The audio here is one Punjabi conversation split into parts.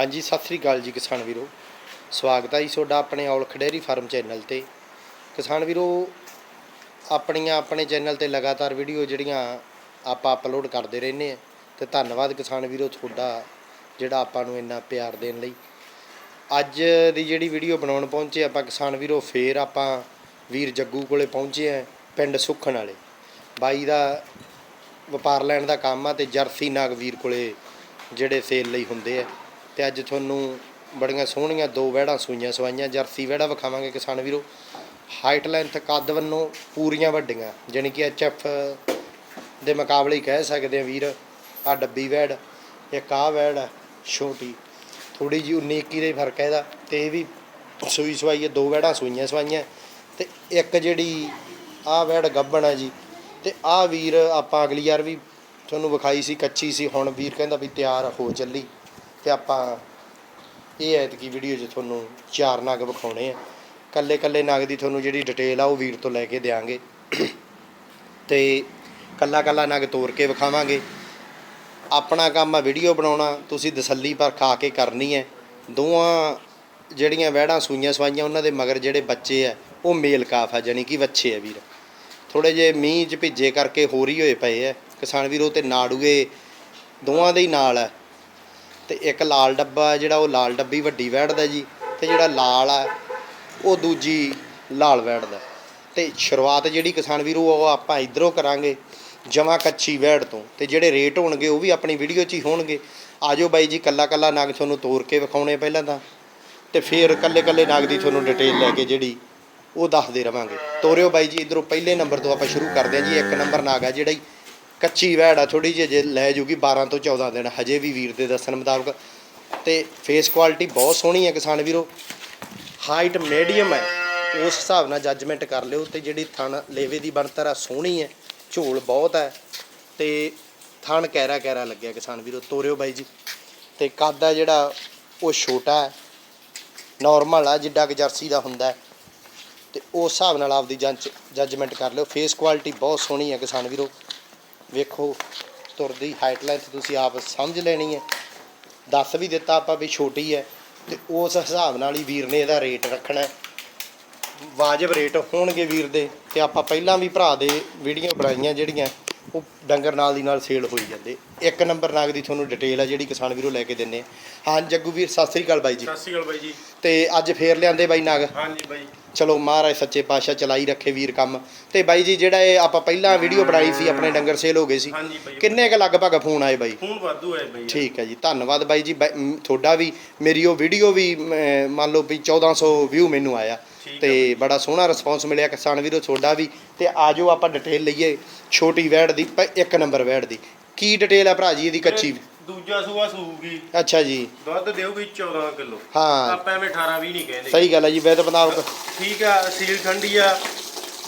ਹਾਂਜੀ, ਸਤਿ ਸ੍ਰੀ ਅਕਾਲ ਜੀ ਕਿਸਾਨ ਵੀਰੋ। ਸਵਾਗਤ ਹੈ ਜੀ ਤੁਹਾਡਾ ਆਪਣੇ ਔਲਖ ਖਡੇਰੀ ਫਾਰਮ ਚੈਨਲ ਤੇ। ਕਿਸਾਨ ਵੀਰੋ, ਆਪਣੀਆਂ ਆਪਣੇ ਚੈਨਲ ਤੇ ਲਗਾਤਾਰ ਵੀਡੀਓ ਜਿਹੜੀਆਂ ਆਪਾਂ ਅਪਲੋਡ ਕਰਦੇ ਰਹਿੰਦੇ ਆ, ਤੇ ਧੰਨਵਾਦ ਕਿਸਾਨ ਵੀਰੋ ਤੁਹਾਡਾ ਜਿਹੜਾ ਆਪਾਂ ਨੂੰ ਇੰਨਾ ਪਿਆਰ ਦੇਣ ਲਈ। ਅੱਜ ਦੀ ਜਿਹੜੀ ਵੀਡੀਓ ਬਣਾਉਣ ਪਹੁੰਚੇ ਆਪਾਂ ਕਿਸਾਨ ਵੀਰੋ, ਫੇਰ ਆਪਾਂ ਵੀਰ ਜੱਗੂ ਕੋਲੇ ਪਹੁੰਚੇ ਆ, ਪਿੰਡ ਸੁਖਣ ਵਾਲੇ। ਬਾਈ ਦਾ ਵਪਾਰ ਲੈਣ ਦਾ ਕੰਮ ਆ ਤੇ ਜਰਸੀ ਨਾਗ ਵੀਰ ਕੋਲੇ ਜਿਹੜੇ ਸੇਲ ਲਈ ਹੁੰਦੇ ਆ। ਤੇ ਅੱਜ ਤੁਹਾਨੂੰ ਬੜੀਆਂ ਸੋਹਣੀਆਂ ਦੋ ਵਹਿੜਾਂ ਸੂਈਆਂ ਸਵਾਈਆਂ, ਜਰਸੀ ਵਹਿੜਾ ਵਿਖਾਵਾਂਗੇ ਕਿਸਾਨ ਵੀਰੋ। ਹਾਈਟ ਲੈਂਥ ਕੱਦ ਵੱਲੋਂ ਪੂਰੀਆਂ ਵੱਡੀਆਂ, ਜਾਣੀ ਕਿ ਐਚਐਫ ਦੇ ਮੁਕਾਬਲੇ ਹੀ ਕਹਿ ਸਕਦੇ ਆ ਵੀਰ। ਆ ਡੱਬੀ ਵਹਿੜ, ਇੱਕ ਆਹ ਵਹਿੜ ਛੋਟੀ। ਥੋੜੀ ਜਿਹੀ 19 21 ਦਾ ਹੀ ਫ਼ਰਕ ਹੈ ਇਹਦਾ, ਤੇ ਇਹ ਵੀ ਸੂਈ ਸਵਾਈ ਹੈ ਦੋ ਵਹਿੜਾਂ ਸੂਈਆਂ ਸਵਾਈਆਂ। ਤੇ ਇੱਕ ਜਿਹੜੀ ਆਹ ਵਹਿੜ ਗੱਬਣ ਆ ਜੀ, ਤੇ ਆਹ ਵੀਰ ਆਪਾਂ ਅਗਲੀ ਵਾਰ ਵੀ ਤੁਹਾਨੂੰ ਵਿਖਾਈ ਸੀ, ਕੱਚੀ ਸੀ, ਹੁਣ ਵੀਰ ਕਹਿੰਦਾ ਵੀ ਤਿਆਰ ਹੋ ਚੱਲੀ। ਤੇ ਆਪਾਂ ਇਹ ਐਤਕੀ ਵੀਡੀਓ 'ਚ ਤੁਹਾਨੂੰ ਚਾਰ ਨਗ ਵਿਖਾਉਣੇ ਆ। ਕੱਲੇ ਕੱਲੇ ਨਗ ਦੀ ਤੁਹਾਨੂੰ ਜਿਹੜੀ ਡਿਟੇਲ ਆ ਉਹ ਵੀਰ ਤੋਂ ਲੈ ਕੇ ਦੇਾਂਗੇ ਤੇ ਕੱਲਾ ਕੱਲਾ ਨਗ ਤੋੜ ਕੇ ਵਿਖਾਵਾਂਗੇ। ਆਪਣਾ ਕੰਮ ਆ ਵੀਡੀਓ ਬਣਾਉਣਾ, ਤੁਸੀਂ ਤਸੱਲੀ ਪਰ ਖਾ ਕੇ ਕਰਨੀ ਹੈ। ਦੋਵਾਂ ਜਿਹੜੀਆਂ ਵਹਿੜਾਂ ਸੂਈਆਂ ਸਵਾਈਆਂ ਉਹਨਾਂ ਦੇ ਮਗਰ ਜਿਹੜੇ ਬੱਚੇ ਆ, ਉਹ ਮੇਲ ਕਾਫ ਆ, ਜਾਣੀ ਕਿ ਵੱਛੇ ਆ ਵੀਰ। ਥੋੜੇ ਜੇ ਮੀਂਹ 'ਚ ਭਿੱਜੇ ਕਰਕੇ ਹੋਰ ਹੀ ਹੋਏ ਪਏ ਆ। ਕਿਸਾਨ ਵੀਰੋ ਤੇ ਨਾੜੂਏ ਦੋਵਾਂ ਦੇ ਹੀ ਨਾਲ ਆ। ਤੇ ਇੱਕ ਲਾਲ ਡੱਬਾ ਜਿਹੜਾ ਉਹ ਲਾਲ ਡੱਬੀ ਵੱਡੀ ਵਹਿੜਦਾ ਜੀ, ਤੇ ਜਿਹੜਾ ਲਾਲ ਆ, ਉਹ ਦੂਜੀ ਲਾਲ ਵਹਿੜਦਾ ਤੇ ਸ਼ੁਰੂਆਤ ਜਿਹੜੀ ਕਿਸਾਨ ਵੀਰੋ, ਉਹ ਆਪਾਂ ਇਧਰੋਂ ਕਰਾਂਗੇ ਜਮਾ ਕੱਚੀ ਵਹਿੜ ਤੋਂ। ਤੇ ਜਿਹੜੇ ਰੇਟ ਹੋਣਗੇ, ਉਹ ਵੀ ਆਪਣੀ ਵੀਡੀਓ 'ਚ ਹੀ ਹੋਣਗੇ। ਆਜੋ ਬਾਈ ਜੀ ਕੱਲਾ ਕੱਲਾ ਨਾਗ ਤੁਹਾਨੂੰ ਤੋੜ ਕੇ ਵਿਖਾਉਣੇ ਪਹਿਲਾਂ ਤਾਂ। ਤੇ ਫਿਰ ਕੱਲੇ ਕੱਲੇ ਨਾਗ ਦੀ ਤੁਹਾਨੂੰ ਡਿਟੇਲ ਲੈ ਕੇ ਜਿਹੜੀ, ਉਹ ਦੱਸਦੇ ਰਵਾਂਗੇ। ਤੋਰਿਓ ਬਾਈ ਜੀ, ਇਧਰੋਂ ਪਹਿਲੇ ਨੰਬਰ ਤੋਂ ਆਪਾਂ ਸ਼ੁਰੂ ਕਰਦੇ ਹਾਂ ਜੀ। ਇੱਕ ਨੰਬਰ ਨਾਗ ਆ ਜਿਹੜਾ ਹੀ ਕੱਚੀ ਵੈੜ ਆ ਥੋੜੀ ਜਿਹੀ ਜੇ ਲੈ ਜੂਗੀ 12 ਤੋਂ 14 ਦਿਨ, ਹਜੇ ਵੀ ਵੀਰ ਦੇ ਦੱਸਣ ਮੁਤਾਬਕ। ਤੇ ਫੇਸ ਕੁਆਲਿਟੀ ਬਹੁਤ ਸੋਹਣੀ ਹੈ ਕਿਸਾਨ ਵੀਰੋ। ਹਾਈਟ ਮੀਡੀਅਮ ਹੈ, ਉਸ ਹਿਸਾਬ ਨਾਲ ਜੱਜਮੈਂਟ ਕਰ ਲਿਓ ਤੇ ਜਿਹੜੀ ਥਣ ਲੇਵੇ ਦੀ ਬਣਤਰ ਆ ਸੋਹਣੀ ਹੈ, ਝੋਲ ਬਹੁਤ ਹੈ। ਤੇ ਥਣ ਕੈਰਾ ਕੈਰਾ ਲੱਗਿਆ ਕਿਸਾਨ ਵੀਰੋ, ਤੋਰਿਓ ਬਾਈ ਜੀ। ਤੇ ਕੱਦ ਆ ਜਿਹੜਾ, ਉਹ ਛੋਟਾ ਹੈ। ਨਾਰਮਲ ਆ, ਜਿੱਡਾ ਕਿ ਜਰਸੀ ਦਾ ਹੁੰਦਾ ਹੈ। ਤੇ ਉਸ ਹਿਸਾਬ ਨਾਲ ਆਪਦੀ ਜੰਚ ਜੱਜਮੈਂਟ ਕਰ ਲਿਓ। ਫੇਸ ਕੁਆਲਿਟੀ ਬਹੁਤ ਸੋਹਣੀ ਹੈ ਕਿਸਾਨ ਵੀਰੋ। ਵੇਖੋ ਤੁਰਦੀ ਹਾਈਟ ਲੈਂਥ ਤੁਸੀਂ ਆਪ ਸਮਝ ਲੈਣੀ ਹੈ। ਦੱਸ ਵੀ ਦਿੱਤਾ ਆਪਾਂ ਵੀ ਛੋਟੀ ਹੈ ਤੇ ਉਸ ਹਿਸਾਬ ਨਾਲ ਹੀ ਵੀਰ ਨੇ ਇਹਦਾ ਰੇਟ ਰੱਖਣਾ ਵਾਜਬ ਰੇਟ ਹੋਣਗੇ ਵੀਰ ਦੇ ਤੇ ਆਪਾਂ ਪਹਿਲਾਂ ਵੀ ਭਰਾ ਦੇ ਵੀਡੀਓ ਬਣਾਈਆਂ ਜਿਹੜੀਆਂ ਉਹ ਡੰਗਰ ਨਾਲ ਦੀ ਨਾਲ ਸੇਲ ਹੋਈ ਜਾਂਦੇ। ਇੱਕ ਨੰਬਰ ਨਾਗ ਦੀ ਤੁਹਾਨੂੰ ਡਿਟੇਲ ਆ ਜਿਹੜੀ ਕਿਸਾਨ ਵੀਰੋ ਲੈ ਕੇ ਦਿੰਨੇ। ਹਾਂ ਜੱਗੂ ਵੀਰ ਸਤਿ ਸ੍ਰੀ ਅਕਾਲ ਬਾਈ ਜੀ। ਸਤਿ ਸ਼੍ਰੀ ਅਕਾਲ ਬਾਈ ਜੀ। ਤੇ ਅੱਜ ਫੇਰ ਲਿਆਂਦੇ ਬਾਈ ਨਾਗ? ਹਾਂਜੀ ਬਾਈ। ਚਲੋ ਮਹਾਰਾਜ ਸੱਚੇ ਪਾਤਸ਼ਾਹ ਚਲਾਈ ਰੱਖੇ ਵੀਰ ਕੰਮ। ਤੇ ਬਾਈ ਜੀ ਜਿਹੜਾ ਇਹ ਆਪਾਂ ਪਹਿਲਾਂ ਵੀਡੀਓ ਬਣਾਈ ਸੀ ਆਪਣੇ ਡੰਗਰ ਸੇਲ ਹੋ ਗਏ ਸੀ। ਹਾਂਜੀ ਬਾਈ ਕਿੰਨੇ ਕ ਲਗਭਗ ਫੋਨ ਆਏ ਬਾਈ? ਫੋਨ ਵਾਧੂ ਹੈ ਬਾਈ। ਠੀਕ ਹੈ ਜੀ ਧੰਨਵਾਦ ਬਾਈ ਜੀ। ਬਾਈ- ਮ, ਤੁਹਾਡਾ ਵੀ ਮੇਰੀ ਉਹ ਵੀਡੀਓ ਵੀ ਮ, ਮੰਨ ਲਓ ਵੀ 1400 ਵਿਊ ਮੈਨੂੰ ਆਇਆ। ਠੀਕ ਹੈ ਤੇ ਬੜਾ ਸੋਹਣਾ ਰਿਸਪੌਂਸ ਮਿਲਿਆ ਕਿਸਾਨ ਵੀਰੋ ਤੁਹਾਡਾ ਵੀ। ਤੇ ਆਜੋ ਆਪਾਂ ਡਿਟੇਲ ਲਈਏ ਛੋਟੀ ਵੈੜ ਦੀ ਪ- ਇੱਕ ਨੰਬਰ ਵੈੜ ਦੀ। ਕੀ ਡਿਟੇਲ ਆ ਭਰਾ ਜੀ ਇਹਦੀ ਕੱਚੀ? ਦੂਜਾ ਸੂਆ ਸੂਗੀ। ਅੱਛਾ ਜੀ। ਦੁੱਧ ਦੇਊਗੀ 14 ਕਿਲੋ। ਹਾਂ। ਆਪਾਂ ਐਵੇਂ 18 20 ਨਹੀਂ ਕਹਿੰਦੇ। ਸਹੀ ਗੱਲ ਹੈ ਜੀ ਵੈਦ ਮੁਤਾਬਕ ਠੀਕ ਆ ਸੀਲ ਠੰਡੀ ਆ।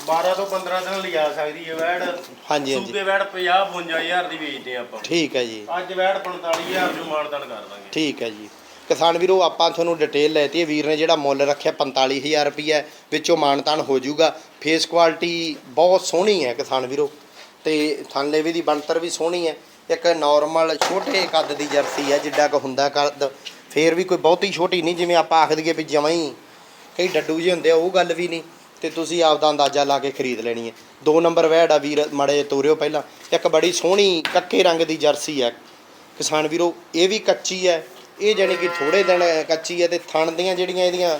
12 ਤੋਂ 15 ਦਿਨ ਲਿਜਾ ਸਕਦੀ ਹੈ ਵੈੜ। ਹਾਂਜੀ ਹਾਂਜੀ। ਸੂਕੇ ਵੈੜ 50 55000 ਦੀ ਵੇਚਦੇ ਆਪਾਂ। ਠੀਕ ਹੈ ਜੀ। ਅੱਜ ਵੈੜ 45000 ਨੂੰ ਮਾਨਦਾਨ ਕਰ ਦਾਂਗੇ। ਠੀਕ ਹੈ ਜੀ। ਕਿਸਾਨ ਵੀਰੋ ਆਪਾਂ ਤੁਹਾਨੂੰ ਡਿਟੇਲ ਲੈਤੀ ਹੈ ਵੀਰ ਨੇ ਜਿਹੜਾ ਮੁੱਲ ਰੱਖਿਆ 45000 ਰੁਪਏ ਵਿੱਚੋਂ ਮਾਨਤਾਨ ਹੋ ਜਾਊਗਾ। ਫੇਸ ਕੁਆਲਿਟੀ ਬਹੁਤ ਸੋਹਣੀ ਹੈ ਕਿਸਾਨ ਵੀਰੋ। ਤੇ ਥਾਨਲੇਵੇ ਦੀ ਬਣਤਰ ਵੀ ਸੋਹਣੀ ਹੈ। ਇੱਕ ਨਾਰਮਲ ਛੋਟੇ ਕੱਦ ਦੀ ਜਰਸੀ ਹੈ ਜਿੱਡਾ ਕੁ ਹੁੰਦਾ ਕੱਦ, ਫੇਰ ਵੀ ਕੋਈ ਬਹੁਤੀ ਛੋਟੀ ਨਹੀਂ, ਜਿਵੇਂ ਆਪਾਂ ਆਖ ਦਈਏ ਵੀ ਜਮਾਂ ਹੀ ਕਈ ਡੱਡੂ ਜਿਹੇ ਹੁੰਦੇ ਆ, ਉਹ ਗੱਲ ਵੀ ਨਹੀਂ, ਤੇ ਤੁਸੀਂ ਆਪਦਾ ਅੰਦਾਜ਼ਾ ਲਾ ਕੇ ਖਰੀਦ ਲੈਣੀ ਹੈ। ਦੋ ਨੰਬਰ ਵਹਿੜ ਆ ਵੀਰ, ਮੜੇ ਤੋਰਿਓ ਪਹਿਲਾਂ। ਇੱਕ ਬੜੀ ਸੋਹਣੀ ਕੱਕੇ ਰੰਗ ਦੀ ਜਰਸੀ ਹੈ ਕਿਸਾਨ ਵੀਰੋ, ਇਹ ਵੀ ਕੱਚੀ ਹੈ ਇਹ ਜਾਣੀ ਕਿ ਥੋੜੇ ਦਿਨ ਕੱਚੀ ਹੈ ਤੇ ਥਣ ਦੀਆਂ ਜਿਹੜੀਆਂ ਇਹਦੀਆਂ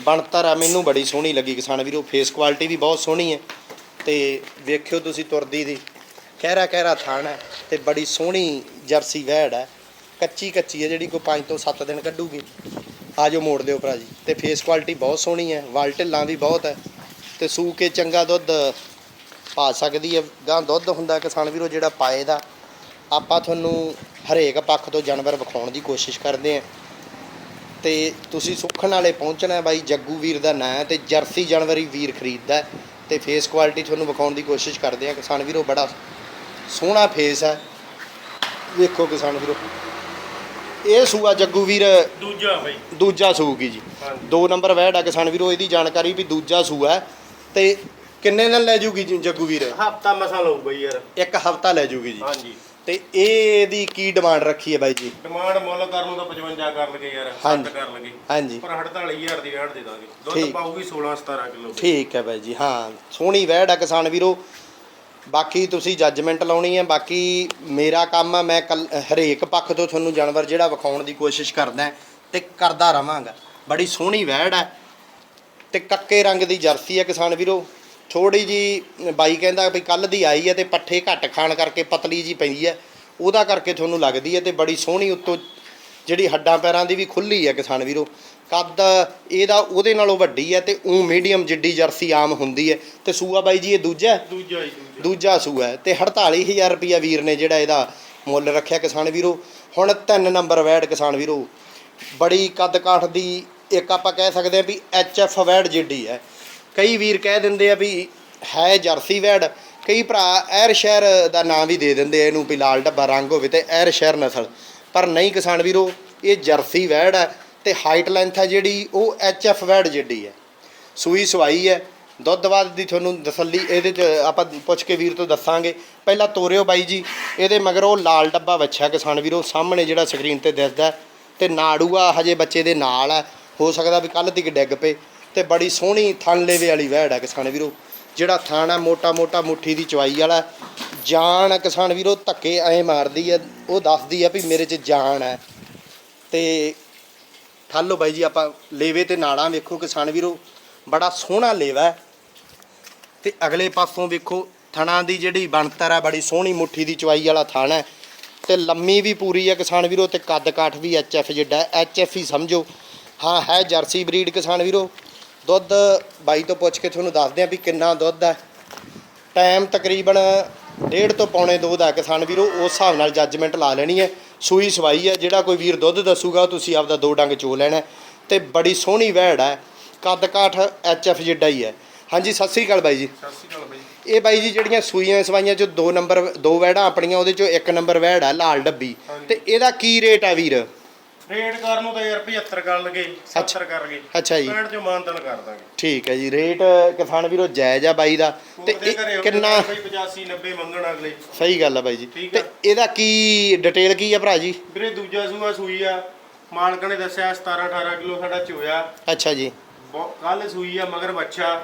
ਬਣਤਰ ਆ, ਮੈਨੂੰ ਬੜੀ ਸੋਹਣੀ ਲੱਗੀ। ਕਿਸਾਨ ਵੀਰੋ ਫੇਸ ਕੁਆਲਿਟੀ ਵੀ ਬਹੁਤ ਸੋਹਣੀ ਹੈ ਤੇ ਵੇਖਿਓ ਤੁਸੀਂ ਤੁਰਦੀ ਦੀ। ਕਹਿਰਾ ਕਹਿਰਾ ਥਣ ਹੈ ਤੇ ਬੜੀ ਸੋਹਣੀ ਜਰਸੀ ਵਹਿੜ ਹੈ। ਕੱਚੀ ਕੱਚੀ ਹੈ ਜਿਹੜੀ ਕੋਈ 5 ਤੋਂ 7 ਦਿਨ ਕੱਢੂਗੀ। ਆਜੋ ਮੋੜ ਦਿਓ ਭਰਾ ਜੀ। ਤੇ ਫੇਸ ਕੁਆਲਿਟੀ ਬਹੁਤ ਸੋਹਣੀ ਹੈ। ਵਾਲ ਢਿੱਲਾਂ ਵੀ ਬਹੁਤ ਹੈ। ਤੇ ਸੂ ਕੇ ਚੰਗਾ ਦੁੱਧ ਪਾ ਸਕਦੀ ਹੈ। ਗਾਂ ਦੁੱਧ ਹੁੰਦਾ ਕਿਸਾਨ ਵੀਰੋ ਜਿਹੜਾ ਪਾਏ ਦਾ, ਆਪਾਂ ਤੁਹਾਨੂੰ ਹਰੇਕ ਪੱਖ ਤੋਂ ਜਾਨਵਰ ਵਿਖਾਉਣ ਦੀ ਕੋਸ਼ਿਸ਼ ਕਰਦੇ ਹਾਂ। ਤੇ ਤੁਸੀਂ ਸੁੱਖਣ ਵਾਲੇ ਪਹੁੰਚਣਾ ਬਾਈ ਜੱਗੂ ਵੀਰ ਦਾ ਨਾਂ ਹੈ ਤੇ ਜਰਸੀ ਜਾਨਵਰੀ ਵੀਰ ਖਰੀਦਦਾ ਹੈ। ਤੇ ਫੇਸ ਕੁਆਲਿਟੀ ਤੁਹਾਨੂੰ ਵਿਖਾਉਣ ਦੀ ਕੋਸ਼ਿਸ਼ ਕਰਦੇ ਹਾਂ। ਕਿਸਾਨ ਵੀਰੋ ਬੜਾ ਸੋਹਣਾ ਫੇਸ ਹੈ। ਵੇਖੋ ਕਿਸਾਨ ਵੀਰੋ। ਇਹ ਸੂਆ ਜੱਗੂ ਵੀਰ ਦੂਜਾ ਬਾਈ। ਦੂਜਾ ਸੂਗੀ ਜੀ। ਹਾਂਜੀ। ਦੋ ਨੰਬਰ ਵੈੜ ਆ ਕਿਸਾਨ ਵੀਰੋ ਇਹਦੀ ਜਾਣਕਾਰੀ ਵੀ ਦੂਜਾ ਸੂਆ ਹੈ। ਤੇ ਕਿੰਨੇ ਦਿਨ ਲੈ ਜੂਗੀ ਜੀ ਜੱਗੂ ਵੀਰ? ਹਫਤਾ ਮਸਾ ਲਊ ਬਾਈ ਯਾਰ। ਇੱਕ ਹਫਤਾ ਲੈ ਜੂਗੀ ਜੀ। ਹਾਂਜੀ। ਤੇ ਇਹਦੀ ਕੀ ਡਿਮਾਂਡ ਰੱਖੀ ਹੈ ਬਾਈ ਜੀ? ਡਿਮਾਂਡ ਮੁੱਲ ਕਰਨ ਨੂੰ ਤਾਂ 55 ਕਰ ਲਗੇ ਯਾਰ ਹਾਂਜੀ। 7 ਕਰ ਲਗੇ। ਹਾਂਜੀ। ਪਰ 48000 ਦੀ ਵੈਟ ਦੇ ਦਾਂਗੇ। ਦੁੱਧ ਠੀਕ। ਪਾਊਗੀ 16 17 ਕਿਲੋ ਠੀਕ ਹੈ ਬਾਈ ਜੀ ਹਾਂ। ਸੋਹਣੀ ਵਹਿੜ ਆ ਕਿਸਾਨ ਵੀਰੋ। ਬਾਕੀ ਤੁਸੀਂ ਜੱਜਮੈਂਟ ਲਾਉਣੀ ਹੈ, ਬਾਕੀ ਮੇਰਾ ਕੰਮ ਆ, ਮੈਂ ਕੱਲ- ਹਰੇਕ ਪੱਖ ਤੋਂ ਤੁਹਾਨੂੰ ਜਾਨਵਰ ਜਿਹੜਾ ਵਿਖਾਉਣ ਦੀ ਕੋਸ਼ਿਸ਼ ਕਰਦਾ ਤੇ ਕਰਦਾ ਰਵਾਂਗਾ। ਬੜੀ ਸੋਹਣੀ ਵਹਿੜ ਹੈ ਤੇ ਕੱਕੇ ਰੰਗ ਦੀ ਜਰਸੀ ਹੈ ਕਿਸਾਨ ਵੀਰੋ। ਥੋੜੀ ਜੀ ਬਾਈ ਕਹਿੰਦਾ ਵੀ ਕੱਲ ਦੀ ਆਈ ਹੈ ਤੇ ਪੱਠੇ ਘੱਟ ਖਾਣ ਕਰਕੇ ਪਤਲੀ ਜੀ ਪੈਂਦੀ ਹੈ। ਉਹਦਾ ਕਰਕੇ ਤੁਹਾਨੂੰ ਲੱਗਦੀ ਹੈ ਤੇ ਬੜੀ ਸੋਹਣੀ ਉੱਤੋਂ ਜਿਹੜੀ ਹੱਡਾਂ ਪੈਰਾਂ ਦੀ ਵੀ ਖੁੱਲੀ ਹੈ ਕਿਸਾਨ ਵੀਰੋ। ਕੱਦ ਇਹਦਾ ਉਹਦੇ ਨਾਲੋਂ ਵੱਡੀ ਹੈ ਤੇ ਉਹ ਮੀਡੀਅਮ ਜਿੱਡੀ ਜਰਸੀ ਆਮ ਹੁੰਦੀ ਹੈ। ਤੇ ਸੂਆ ਬਾਈ ਜੀ ਇਹ ਦੂਜਾ ਹੈ? ਦੂਜਾ ਹੀ ਦੂਜਾ। ਦੂਜਾ ਸੂਆ ਹੈ। ਤੇ 48000 ਰੁਪਿਆ ਵੀਰ ਨੇ ਜਿਹੜਾ ਇਹਦਾ ਮੁੱਲ ਰੱਖਿਆ ਕਿਸਾਨ ਵੀਰੋ। ਹੁਣ ਤਿੰਨ ਨੰਬਰ ਵੈੜ ਕਿਸਾਨ ਵੀਰੋ। ਬੜੀ ਕੱਦ ਕਾਠ ਦੀ ਇੱਕ ਆਪਾਂ ਕਹਿ ਸਕਦੇ ਆ ਵੀ ਐਚ ਐਫ ਵੈੜ ਜਿੱਡੀ ਹੈ। ਕਈ ਵੀਰ ਕਹਿ ਦਿੰਦੇ ਆ ਵੀ ਹੈ ਜਰਸੀ ਵੈੜ। ਕਈ ਭਰਾ ਐਰ ਸ਼ਹਿਰ ਦਾ ਨਾਂ ਵੀ ਦੇ ਦਿੰਦੇ ਆ ਇਹਨੂੰ ਵੀ ਲਾਲ ਡੱਬਾ ਰੰਗ ਹੋਵੇ ਤੇ ਐਰ ਸ਼ਹਿਰ ਨਸਲ। ਪਰ ਨਹੀਂ ਕਿਸਾਨ ਵੀਰੋ ਇਹ ਜਰਸੀ ਵੈੜ ਹੈ। ਤੇ ਹਾਈਟ ਲੈਂਥ ਹੈ ਜਿਹੜੀ ਉਹ ਐਚ ਐਫ ਵੈਡ ਜਿਹੜੀ ਹੈ। ਸੂਈ ਸਵਾਈ ਹੈ। ਦੁੱਧ ਬਾਦ ਦੀ ਤੁਹਾਨੂੰ ਤਸੱਲੀ ਇਹਦੇ ਚ ਆਪਾਂ ਪੁੱਛ ਕੇ ਵੀਰ ਤੋਂ ਦੱਸਾਂਗੇ। ਪਹਿਲਾਂ ਤੋਰਿਓ ਬਾਈ ਜੀ ਇਹਦੇ ਮਗਰ ਉਹ ਲਾਲ ਡੱਬਾ ਵੱਛਾ ਕਿਸਾਨ ਵੀਰੋ ਸਾਹਮਣੇ ਜਿਹੜਾ ਸਕਰੀਨ ਤੇ ਦਿਸਦਾ ਹੈ, ਤੇ ਨਾੜੂਆ ਹਜੇ ਬੱਚੇ ਦੇ ਨਾਲ ਹੈ। ਹੋ ਸਕਦਾ ਵੀ ਕੱਲ ਤੱਕ ਡਿੱਗ ਪਏ। ਤੇ ਬੜੀ ਸੋਹਣੀ ਥਣ ਲੇਵੇ ਵਾਲੀ ਵਹਿੜ ਹੈ ਕਿਸਾਨ ਵੀਰੋ। ਜਿਹੜਾ ਥਣ ਹੈ ਮੋਟਾ ਮੋਟਾ ਮੁੱਠੀ ਦੀ ਚਵਾਈ ਵਾਲਾ ਜਾਨ ਹੈ ਕਿਸਾਨ ਵੀਰੋ ਧੱਕੇ ਐ ਮਾਰਦੀ ਹੈ। ਉਹ ਦੱਸਦੀ ਹੈ ਵੀ ਮੇਰੇ 'ਚ ਜਾਨ ਹੈ। ਤੇ ਠਾਲੋ ਬਾਈ ਜੀ, ਆਪਾਂ ਲੇਵੇ ਤੇ ਨਾੜਾਂ ਵੇਖੋ ਕਿਸਾਨ ਵੀਰੋ, ਬੜਾ ਸੋਹਣਾ ਲੇਵਾ ਹੈ। ਤੇ ਅਗਲੇ ਪਾਸੋਂ ਵੇਖੋ, ਥਣਾ ਦੀ ਜਿਹੜੀ ਬਣਤਰ ਹੈ ਬੜੀ ਸੋਹਣੀ ਮੁੱਠੀ ਦੀ ਚਵਾਈ ਵਾਲਾ ਥਣ ਹੈ। ਤੇ ਲੰਮੀ ਵੀ ਪੂਰੀ ਹੈ ਕਿਸਾਨ ਵੀਰੋ, ਤੇ ਕੱਦ ਕਾਠ ਵੀ ਐਫ ਜਿੱਡਾ ਐਫ ਹੀ ਸਮਝੋ। ਹਾਂ, ਹੈ ਜਰਸੀ ਬਰੀਡ ਕਿਸਾਨ ਵੀਰੋ। ਦੁੱਧ ਬਾਈ ਤੋਂ ਪੁੱਛ ਕੇ ਤੁਹਾਨੂੰ ਦੱਸਦੇ ਆ ਵੀ ਕਿੰਨਾ ਦੁੱਧ ਹੈ। ਟਾਈਮ ਤਕਰੀਬਨ ਡੇਢ ਤੋਂ ਪੌਣੇ ਦੋ ਦਾ ਹੈ ਕਿਸਾਨ ਵੀਰੋ, ਉਸ ਹਿਸਾਬ ਨਾਲ ਜੱਜਮੈਂਟ ਲਾ ਲੈਣੀ ਹੈ। ਸੂਈ ਸਵਾਈ ਹੈ ਜਿਹੜਾ ਕੋਈ ਵੀਰ ਦੁੱਧ ਦੱਸੂਗਾ ਤੁਸੀਂ ਆਪਦਾ ਦੋ ਡੰਗ ਚੋ ਲੈਣਾ। ਤੇ ਬੜੀ ਸੋਹਣੀ ਵਹਿੜ ਹੈ ਕੱਦ ਕਾਠ ਐਫ ਜਿੱਡਾ ਹੀ ਹੈ ਹਾਂਜੀ ਸਤਿ ਸ੍ਰੀ ਅਕਾਲ ਬਾਈ ਜੀ। ਸਤਿ ਸ਼੍ਰੀ ਅਕਾਲ ਬਾਈ ਇਹ ਬਾਈ ਜੀ ਜਿਹੜੀਆਂ ਸੂਈਆਂ ਸਵਾਈਆਂ ਚ ਦੋ ਨੰਬਰ ਦੋ ਵੈੜਾਂ ਆਪਣੀਆਂ ਉਹਦੇ ਚੋਂ ਇੱਕ ਨੰਬਰ ਵੈੜ ਹੈ ਲਾਲ ਡੱਬੀ। ਤੇ ਇਹਦਾ ਕੀ ਰੇਟ ਹੈ ਵੀਰ? ਰੇਟ ਕਰਨ ਨੂੰ ਤਾਂ ਯਾਰ 75 ਕਰ ਲਗੇ 70 ਕਰ ਲਗੇ। ਅੱਛਾ ਜੀ। 65 ਚੋਂ ਮਾਨਤਨ ਕਰ ਦਾਂਗੇ। ਠੀਕ ਹੈ ਜੀ ਰੇਟ ਕਿਸਾਨ ਵੀਰੋ ਜਾਇਜ਼ ਆ ਬਾਈ ਦਾ। ਤੇ ਇਹ ਕਿੰਨਾ ਬਈ 85 90 ਮੰਗਣ ਅਗਲੇ। ਸਹੀ ਗੱਲ ਆ ਬਾਈ ਜੀ। ਠੀਕ ਤੇ ਆ। ਇਹਦਾ ਕੀ ਡਿਟੇਲ ਕੀ ਆ ਭਰਾ ਜੀ? ਵੀਰੇ ਦੂਜਾ ਸੂਆ ਸੂਈ ਆ। ਮਾਲਕ ਨੇ ਦੱਸਿਆ 17 18 ਕਿਲੋ ਸਾਡਾ ਚੋਇਆ। ਅੱਛਾ ਜੀ। ਕੱਲ ਸੂਈ ਆ ਮਗਰ ਬੱਚਾ।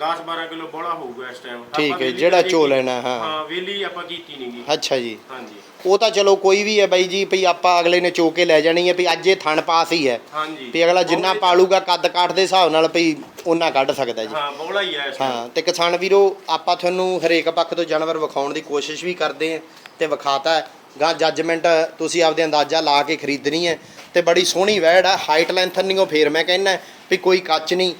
10 12 ਕਿਲੋ ਬੋਲਾ ਹੋਊਗਾ ਇਸ ਟਾਈਮ ਠੀਕ ਹੈ, ਜਿਹੜਾ ਚੋ ਲੈਣਾ, ਹਾਂ। ਹਾਂ ਵੇਲੀ ਆਪਾਂ ਕੀਤੀ ਨਹੀਂਗੀ ਅੱਛਾ ਜੀ। ਹਾਂਜੀ। ਉਹ ਤਾਂ ਚਲੋ ਕੋਈ ਵੀ ਹੈ ਬਾਈ ਜੀ ਭਈ ਆਪਾਂ ਅਗਲੇ ਨੇ ਚੋ ਕੇ ਲੈ ਜਾਣੀ ਹੈ ਵੀ ਅੱਜ ਇਹ ਥਣ ਪਾਸ ਹੀ ਹੈ। ਹਾਂਜੀ। ਵੀ ਅਗਲਾ ਜਿੰਨਾ ਪਾਲੂਗਾ ਕੱਦ ਕਾਠ ਦੇ ਹਿਸਾਬ ਨਾਲ ਭਈ ਉਹਨਾਂ ਕੱਢ ਸਕਦਾ ਜੀ। ਹਾਂ ਬੋਲਾ ਹੀ ਇਸ time। ਹਾਂ ਤੇ ਕਿਸਾਨ ਵੀਰੋ ਆਪਾਂ ਤੁਹਾਨੂੰ ਹਰੇਕ ਪੱਖ ਤੋਂ ਜਾਨਵਰ ਵਿਖਾਉਣ ਦੀ ਕੋਸ਼ਿਸ਼ ਵੀ ਕਰਦੇ ਆਂ ਤੇ ਵਿਖਾਤਾ ਗਾ ਜੱਜਮੈਂਟ ਤੁਸੀਂ ਆਪਦੇ ਅੰਦਾਜ਼ਾ ਲਾ ਕੇ ਖਰੀਦਣੀ ਹੈ ਤੇ ਬੜੀ ਸੋਹਣੀ ਵੈੜ ਆ ਹਾਈਟ ਲੈਂਥ ਨਹੀਂਓ ਫੇਰ ਮੈਂ ਕਹਿੰਦਾ ਵੀ ਕੋਈ ਕੱਚ ਨਹੀਂ।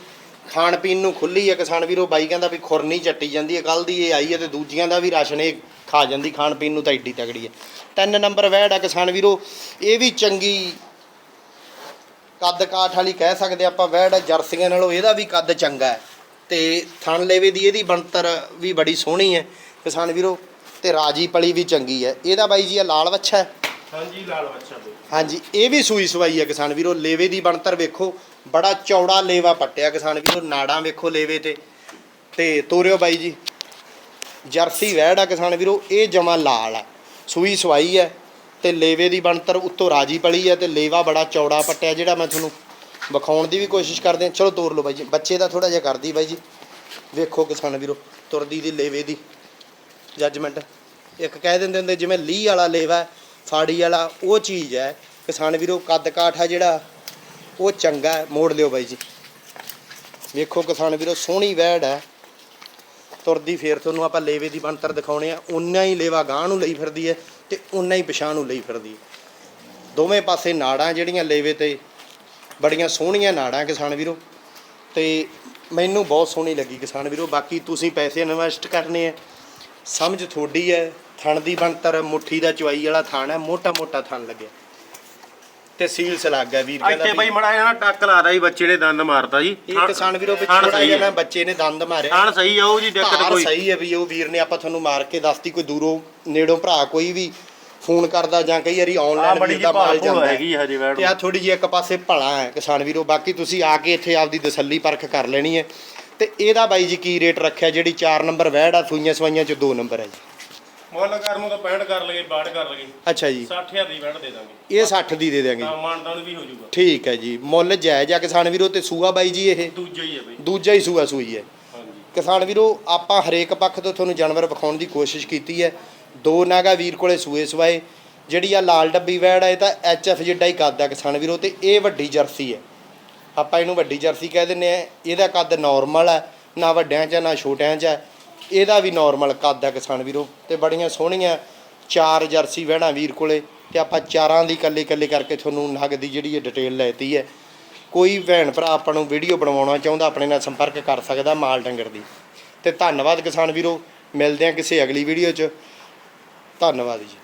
ਖਾਣ ਪੀਣ ਨੂੰ ਖੁੱਲੀ ਹੈ ਕਿਸਾਨ ਵੀਰੋ ਬਾਈ ਕਹਿੰਦਾ ਵੀ ਖੁਰਨੀ ਚੱਟੀ ਜਾਂਦੀ ਹੈ ਕੱਲ ਦੀ ਇਹ ਆਈ ਹੈ ਤੇ ਦੂਜੀਆਂ ਦਾ ਵੀ ਰਾਸ਼ਨ ਇਹ ਖਾ ਜਾਂਦੀ ਖਾਣ ਪੀਣ ਨੂੰ ਤਾਂ ਏਡੀ ਤਗੜੀ ਹੈ। ਤਿੰਨ ਨੰਬਰ ਵੈੜ ਆ ਕਿਸਾਨ ਵੀਰੋ ਇਹ ਵੀ ਚੰਗੀ ਕੱਦ ਕਾਠ ਵਾਲੀ ਕਹਿ ਸਕਦੇ ਆਪਾਂ ਵੈੜ ਜਰਸੀਆਂ ਨਾਲੋਂ ਇਹਦਾ ਵੀ ਕੱਦ ਚੰਗਾ ਹੈ। ਤੇ ਥਣ ਲੇਵੇ ਦੀ ਇਹਦੀ ਬਣਤਰ ਵੀ ਬੜੀ ਸੋਹਣੀ ਹੈ। ਕਿਸਾਨ ਵੀਰੋ ਤੇ ਰਾਜੀ ਪਲੀ ਵੀ ਚੰਗੀ ਹੈ। ਇਹਦਾ ਬਾਈ ਜੀ ਇਹ ਲਾਲ ਵੱਛਾ ਹੈ? ਹਾਂਜੀ ਲਾਲ ਬਈ। ਹਾਂਜੀ ਇਹ ਵੀ ਸੂਈ ਸਵਾਈ ਹੈ ਕਿਸਾਨ ਵੀਰੋ। ਲੇਵੇ ਦੀ ਬਣਤਰ ਵੇਖੋ ਬੜਾ ਚੌੜਾ ਲੇਵਾ ਪੱਟਿਆ ਕਿਸਾਨ ਵੀਰੋ। ਨਾੜਾਂ ਵੇਖੋ ਲੇਵੇ ਤੇ। ਤੇ ਤੋਰਿਓ ਬਾਈ ਜੀ ਜਰਸੀ ਵੈੜ ਆ ਕਿਸਾਨ ਵੀਰੋ ਇਹ ਜਮਾ ਲਾਲ ਆ ਸੂਈ ਸਵਾਈ ਹੈ। ਤੇ ਲੇਵੇ ਦੀ ਬਣਤਰ ਉੱਤੋਂ ਰਾਜੀ ਪਲੀ ਹੈ ਤੇ ਲੇਵਾ ਬੜਾ ਚੌੜਾ ਪੱਟਿਆ ਜਿਹੜਾ ਮੈਂ ਤੁਹਾਨੂੰ ਵਿਖਾਉਣ ਦੀ ਵੀ ਕੋਸ਼ਿਸ਼ ਕਰਦੇ ਹਾਂ ਚਲੋ ਤੋਰ ਲਓ ਬਾਈ ਜੀ। ਬੱਚੇ ਦਾ ਥੋੜਾ ਜਿਹਾ ਕਰਦੀ ਬਾਈ ਜੀ। ਵੇਖੋ ਕਿਸਾਨ ਵੀਰੋ, ਤੁਰਦੀ ਦੀ ਲੇਵੇ ਦੀ ਜੱਜਮੈਂਟ ਇੱਕ ਕਹਿ ਦਿੰਦੇ ਹੁੰਦੇ ਜਿਵੇਂ ਲੀਹ ਵਾਲਾ ਲੇਵਾ, ਫਾੜੀ ਵਾਲਾ, ਉਹ ਚੀਜ਼ ਹੈ। ਕਿਸਾਨ ਵੀਰੋ, ਕੱਦ ਕਾਠ ਹੈ ਜਿਹੜਾ, ਉਹ ਚੰਗਾ ਮੋੜ ਲਿਓ ਬਾਈ ਜੀ। ਵੇਖੋ ਕਿਸਾਨ ਵੀਰੋ, ਸੋਹਣੀ ਵੈੜ ਹੈ। ਤੁਰਦੀ ਫੇਰ ਤੁਹਾਨੂੰ ਆਪਾਂ ਲੇਵੇ ਦੀ ਬਣਤਰ ਦਿਖਾਉਣੇ ਆ। ਉਨਾ ਹੀ ਲੇਵਾ ਗਾਂ ਨੂੰ ਲਈ ਫਿਰਦੀ ਹੈ। ਤੇ ਉਨਾ ਹੀ ਪਛਾਣ ਨੂੰ ਲਈ ਫਿਰਦੀ ਦੋਵੇਂ ਪਾਸੇ ਨਾੜਾਂ ਜਿਹੜੀਆਂ ਲੇਵੇ ਤੇ ਬੜੀਆਂ ਸੋਹਣੀਆਂ ਨਾੜਾਂ ਕਿਸਾਨ ਵੀਰੋ। ਤੇ ਮੈਨੂੰ ਬਹੁਤ ਸੋਹਣੀ ਲੱਗੀ ਕਿਸਾਨ ਵੀਰੋ, ਬਾਕੀ ਤੁਸੀਂ ਪੈਸੇ ਇਨਵੈਸਟ ਕਰਨੇ ਆ। ਸਮਝ ਥੋੜੀ ਹੈ, ਥਣ ਦੀ ਬਣਤਰ, ਮੁੱਠੀ ਦਾ ਚਵਾਈ ਵਾਲਾ ਥਣ ਹੈ ਮੋਟਾ ਮੋਟਾ ਥਣ ਲੱਗਿਆ। ਤੇ ਸੀਲ ਸਲੱਗ ਹੈ ਵੀਰ ਕਹਿੰਦਾ ਇੱਥੇ ਵੀ ਬਈ ਮੜਾ ਜਾਣਾ ਟੱਕ ਲਾਦਾ ਜੀ ਬੱਚੇ ਨੇ ਦੰਦ ਮਾਰਤਾ ਜੀ। ਇਹ ਕਿਸਾਨ ਵੀਰੋ ਵਿੱਚ ਥਣ ਥੋੜਾ ਸਹੀ ਜਿਹਾ ਨਾ ਹੈ। ਬੱਚੇ ਨੇ ਦੰਦ ਮਾਰਿਆ ਥਣ ਸਹੀ ਆ ਉਹ ਜੀ ਦਿੱਕਤ ਧਾਰ ਕੋਈ। ਸਹੀ ਹੈ ਵੀ ਉਹ ਵੀਰ ਨੇ ਆਪਾਂ ਤੁਹਾਨੂੰ ਮਾਰ ਕੇ ਦੱਸਤੀ ਕੋਈ ਦੂਰੋਂ ਨੇੜੋਂ ਭਰਾ ਕੋਈ ਵੀ ਫੋਨ ਕਰਦਾ ਜਾਂ ਕਈ ਵਾਰੀ ਆ ਆਨਲਾਈਨ ਬੜੀ ਵੀ ਜੀ ਦਾ ਮਾਲ ਜਾਂਦਾ ਹੈ। ਹੈਗੀ ਹਜੇ ਵੈੜ ਤੇ ਆ ਥੋੜੀ ਜਿਹੀ ਇੱਕ ਪਾਸੇ ਭਲਾ ਹੈ ਕਿਸਾਨ ਵੀਰੋ ਬਾਕੀ ਤੁਸੀਂ ਆ ਕੇ ਇੱਥੇ ਆਪਦੀ ਤਸੱਲੀ ਪਰਖ ਕਰ ਲੈਣੀ ਹੈ। ਤੇ ਇਹਦਾ ਬਾਈ ਜੀ ਕੀ ਰੇਟ ਰੱਖਿਆ ਜਿਹੜੀ 4 ਨੰਬਰ ਵੈੜ ਆ ਸੂਈਆਂ ਸਵਾਈਆਂ ਚ 2 ਨੰਬਰ ਹੈ ਜੀ। ਮੁੱਲ ਨੂੰ ਤਾਂ 65 ਕਰ ਲਗੇ 62 ਕਰ ਲਗੇ ਅੱਛਾ ਜੀ। 60000 ਦੀ ਵੈਟ ਦੇ ਦਾਂਗੇ। ਇਹ 60 ਦੀ ਦੇ ਦਿਆਂਗੇ। ਤਾਂ ਮਾਨਦਾਨ ਵੀ ਹੋ ਜਾਊਗਾ। ਠੀਕ ਹੈ ਜੀ। ਮੁੱਲ ਜਾਇਜ਼ ਆ ਕਿਸਾਨ ਵੀਰੋ ਤੇ ਸੂਆ ਬਾਈ ਜੀ ਇਹ। ਦੂਜਾ ਹੀ ਹੈ ਬਈ। ਦੂਜਾ ਹੀ ਸੂਆ ਸੂਈ ਹੈ। ਕਿਸਾਨ ਵੀਰੋ ਆਪਾਂ ਹਰੇਕ ਪੱਖ ਤੋਂ ਤੁਹਾਨੂੰ ਜਾਨਵਰ ਵਿਖਾਉਣ ਦੀ ਕੋਸ਼ਿਸ਼ ਕੀਤੀ ਹੈ। ਦੋ ਨਾਗਾ ਵੀਰ ਕੋਲੇ ਸੂਏ ਸਵਾਏ। ਜਿਹੜੀ ਆ ਲਾਲ ਡੱਬੀ ਵੈੜ ਹੈ ਇਹ ਤਾਂ ਐਫ ਜਿੱਡਾ ਹੀ ਕੱਦ ਆ ਕਿਸਾਨ ਵੀਰੋ ਤੇ ਇਹ ਵੱਡੀ ਜਰਸੀ ਹੈ। ਆਪਾਂ ਇਹਨੂੰ ਵੱਡੀ ਜਰਸੀ ਕਹਿ ਦਿੰਨੇ ਆ ਇਹਦਾ ਕੱਦ ਨਾਰਮਲ ਹੈ ਨਾ ਵੱਡਿਆਂ 'ਚ ਆ, ਨਾ ਛੋਟਿਆਂ 'ਚ ਹੈ ਇਹਦਾ ਵੀ ਨਾਰਮਲ ਕੱਦ ਆ ਕਿਸਾਨ ਵੀਰੋ, ਤੇ ਬੜੀਆਂ ਸੋਹਣੀਆਂ ਚਾਰ ਜਰਸੀ ਵਹਿਣਾ ਵੀਰ ਕੋਲੇ, ਤੇ ਆਪਾਂ ਚਾਰਾਂ ਦੀ ਇਕੱਲੇ ਇਕੱਲੇ ਕਰਕੇ ਤੁਹਾਨੂੰ ਨਗ ਦੀ ਜਿਹੜੀ ਇਹ ਡਿਟੇਲ ਲੈਤੀ ਹੈ। ਕੋਈ ਭੈਣ ਭਰਾ ਆਪਾਂ ਨੂੰ ਵੀਡੀਓ ਬਣਵਾਉਣਾ ਚਾਹੁੰਦਾ, ਆਪਣੇ ਨਾਲ ਸੰਪਰਕ ਕਰ ਸਕਦਾ ਮਾਲ ਡੰਗਰ ਦੀ। ਤੇ ਧੰਨਵਾਦ ਕਿਸਾਨ ਵੀਰੋ, ਮਿਲਦੇ ਹਾਂ ਕਿਸੇ ਅਗਲੀ ਵੀਡੀਓ 'ਚ। ਧੰਨਵਾਦ ਜੀ।